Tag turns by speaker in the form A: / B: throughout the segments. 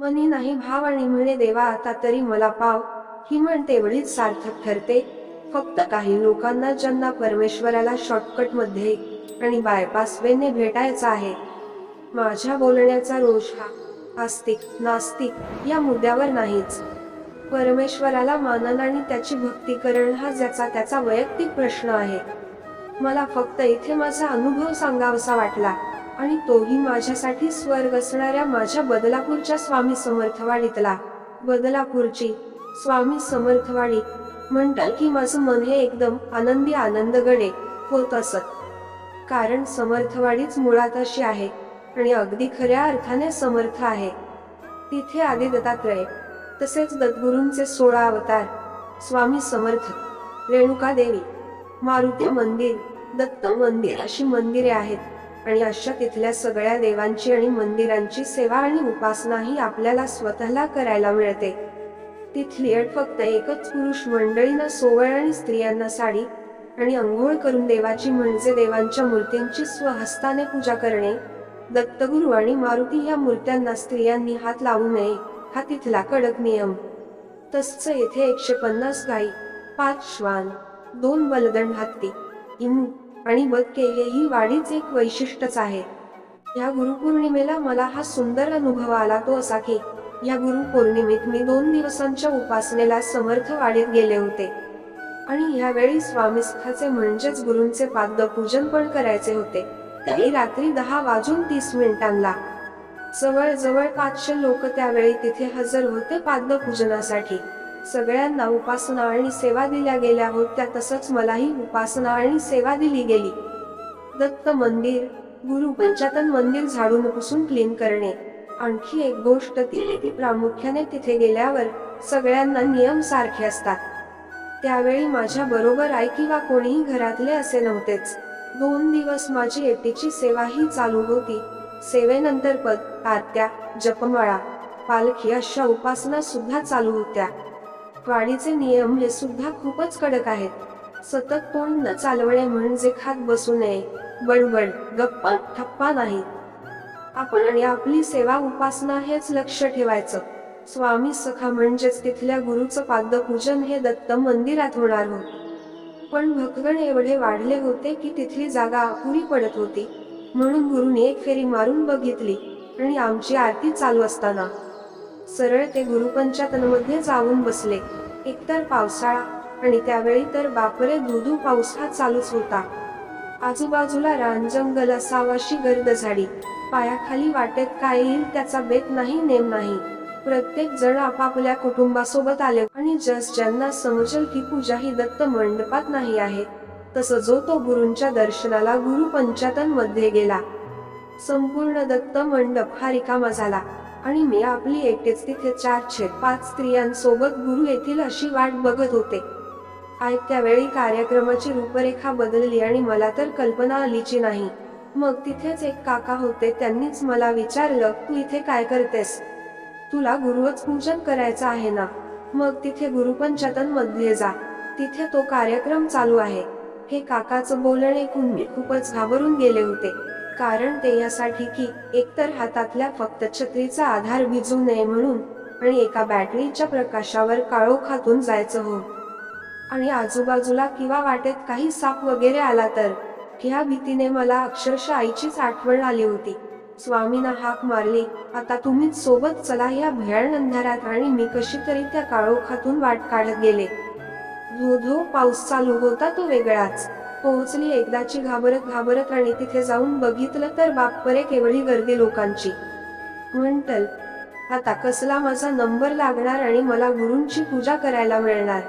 A: मनी नाही भाव आणि म्हणे देवा आता तरी मला पाव. ही म्हण तेवढीच सार्थक ठरते. फक्त काही लोकांना ज्यांना परमेश्वराला शॉर्टकटमध्ये आणि बायपास वेने भेटायचं आहे. माझ्या बोलण्याचा रोष हा आस्तिक नास्तिक या मुद्द्यावर नाहीच. परमेश्वराला मानन आणि त्याची भक्ती करण हा ज्याचा त्याचा वैयक्तिक प्रश्न आहे. मला फक्त इथे माझा अनुभव सांगावासा वाटला. आणि तोही माझ्यासाठी स्वर्ग असणाऱ्या माझ्या बदलापूरच्या स्वामी समर्थवाडीतला. बदलापूरची स्वामी समर्थवाडी म्हणतात की माझं मन हे एकदम आनंदी आनंदगडे होत असत. कारण समर्थवाडीच मुळात अशी आहे आणि अगदी खऱ्या अर्थाने समर्थ आहे. तिथे आधी दत्तात्रय तसेच दत्तगुरूंचे सोळा अवतार स्वामी समर्थ रेणुका देवी मारुती मंदिर दत्त मंदिर अशी मंदिरे आहेत. आणि अशा तिथल्या सगळ्या देवांची आणि मंदिरांची सेवा आणि उपासनाही आपल्याला स्वतःला करायला मिळते. तिथली अट फक्त एकच पुरुष मंडळींना सोवळ आणि स्त्रियांना साडी आणि अंघोळ करून देवाची म्हणजे देवांच्या मूर्तींची स्वहस्ताने पूजा करणे दत्तगुरु आणि मारुती या मूर्त्यांना स्त्रियांनी हात लावू नये हा तिथला कडक नियम. तसच येथे एकशे पन्नास गाई पाच श्वान दोन बलदंड हत्ती इमू आणि बदके हेही वाढीच एक वैशिष्ट्यच आहे. या गुरुपौर्णिमेला मला हा सुंदर अनुभव आला तो असा की या गुरुपौर्णिमेत मी दोन दिवसांच्या उपासनेला समर्थ वाढीत गेले होते. आणि यावेळी स्वामीस्थाचे म्हणजेच गुरूंचे पाद पूजन पण करायचे होते. त्याही रात्री दहा वाजून तीस मिनिटांना जवळ जवळ पाचशे लोक त्यावेळी तिथे हजर होते पाद पूजनासाठी सगळ्यांना उपासना आणि सेवा दिल्या गेल्या होत्या तसंच मलाही उपासना आणि सेवा दिली गेली. दत्त मंदिर गुरु पंचातन मंदिर झाडून पुसून क्लीन करणे. आणखी एक गोष्ट ती प्रामुख्याने तिथे गेल्यावर सगळ्यांना नियम सारखे असतात. त्यावेळी माझ्या बरोबर आई किंवा कोणीही घरातले असे नव्हतेच. दोन दिवस माझी एकटीची सेवा ही चालू होती. सेवेनंतर पद आरत्या जपमाळा पालखी अशा उपासना सुद्धा चालू होत्या. वाडीचे नियम हे सुद्धा खूपच कडक आहेत. सतत तोंड न चालवणे म्हणजे खात बसू नये बडबड गप्पा ठप्पा नाही. आपण आणि आपली सेवा उपासना हेच लक्ष ठेवायचं. स्वामी सखा म्हणजेच तिथल्या गुरुचं पादपूजन हे दत्त मंदिरात होणार होत पण भक्तगण एवढे वाढले होते की तिथली जागा अपुरी पडत होती. म्हणून गुरुने एक फेरी मारून बघितली आणि आमची आरती चालू असताना सरळ ते गुरुपंचातनमध्ये जाऊन बसले. एकतर पावसाळा आणि त्यावेळी तर बापरे दुधू पाऊस हा चालूच होता. आजूबाजूला रानजंगल असावाशी गर्द झाडी पायाखाली वाटेत काय येईल त्याचा बेत नाही नेम नाही. प्रत्येक जण आपापल्या कुटुंबासोबत आले आणि जस ज्यांना समजेल की पूजा ही दत्त मंडपात नाही आहे तसं जो तो गुरूंच्या दर्शनाला गुरु पंचातनमध्ये गेला. संपूर्ण दत्त मंडप हा रिकामा झाला. आणि मी आपली एकटेच तिथे चार छेद पाच स्त्रियांसोबत गुरु येथील अशी वाट बघत होते. ऐकत्या वेळी कार्यक्रमाची रूपरेखा बदलली आणि मला तर कल्पना आलीची नाही. मग तिथेच एक काका होते त्यांनीच मला विचारलं तू इथे काय करतेस? तुला गुरुवच पूजन करायचं आहे ना? मग तिथे गुरुपंचातनमध्ये जा. तिथे तो कार्यक्रम चालू आहे. हे काकाचं बोलणे ऐकून मी खूपच घाबरून गेले होते. कारण ते यासाठी की एकतर हातातल्या फक्त छत्रीचा आधार भिजू नये म्हणून आणि एका बॅटरीच्या प्रकाशावर काळोखातून जायचं हो. आणि आजूबाजूला किंवा वाटेत काही साप वगैरे आला तर ह्या भीतीने मला अक्षरशः आईचीच आठवण आली होती. स्वामीना हाक मारली आता तुम्हीच सोबत चला या भयान अंधारात आणि मी कशी तरी त्या काळोखातून वाट काढत गेले. धो धो पाऊस चालू होता तो वेगळाच. पोहोचली एकदाची घाबरत घाबरत आणि तिथे जाऊन बघितलं तर बापरे केवढी गर्दी लोकांची. म्हणतल आता कसला माझा नंबर लागणार आणि मला गुरूंची पूजा करायला मिळणार?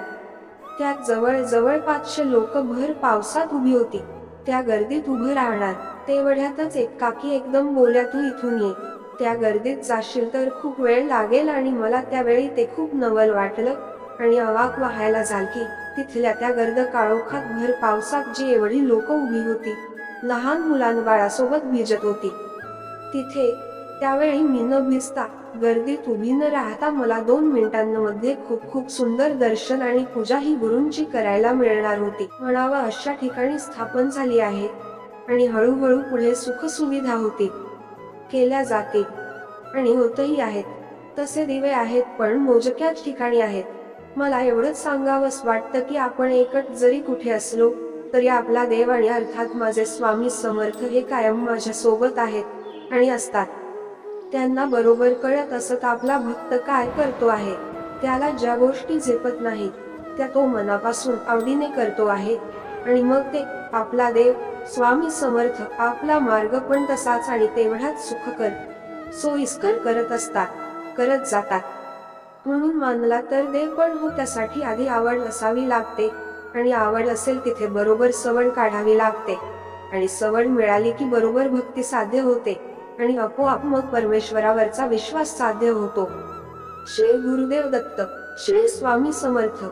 A: त्यात जवळ जवळ पाचशे लोक भर पावसात उभी होती. त्या गर्दीत उभं राहणार. तेवढ्यातच एक काकी एकदम बोल्या तू इथून ये. त्या गर्दीत जाशील तर खूप वेळ लागेल आणि मला त्यावेळी ते खूप नवल वाटलं. आणि अवाक व्हायला झाल की तिथल्या त्या गर्द काळोखात भर पावसात जी एवढी लोक उभी होती लहान मुलां बाळासोबत भिजत होती. तिथे त्यावेळी मी न भिजता गर्दीत उभी न राहता मला दोन मिनिटांमध्ये खूप खूप सुंदर दर्शन आणि पूजा ही गुरूंची करायला मिळणार होती. म्हणावं अशा ठिकाणी स्थापन झाली आहे आणि हळूहळू पुढे सुख सुविधा होती. केल्या जाते. आणि होतही आहेत. तसे दिवे आहेत पण मोजक्याच ठिकाणी आहेत. मला एवढंच सांगावंस वाटतं की आपण एकट जरी कुठे असलो तरी आपला देव आणि अर्थात माझे स्वामी समर्थ हे कायम माझ्या सोबत आहेत आणि असतात. त्यांना बरोबर कळत असत आपला भक्त काय करतो आहे त्याला ज्या गोष्टी झेपत नाहीत त्या तो मनापासून आवडीने करतो आहे. आणि मग ते आपला देव स्वामी समर्थ आपला मार्ग पण तसाच आणि तेवढाच सुखकर सोयीस्कर करत असतात करत जातात. म्हणून मानला तर देव पण हो त्यासाठी आधी आवड असावी लागते. आणि आवड असेल तिथे बरोबर सवड काढावी लागते. आणि सवड मिळाली की बरोबर भक्ती साध्य होते. आणि आपोआप मग परमेश्वरावरचा विश्वास साध्य होतो. श्री गुरुदेव दत्त श्री स्वामी समर्थ.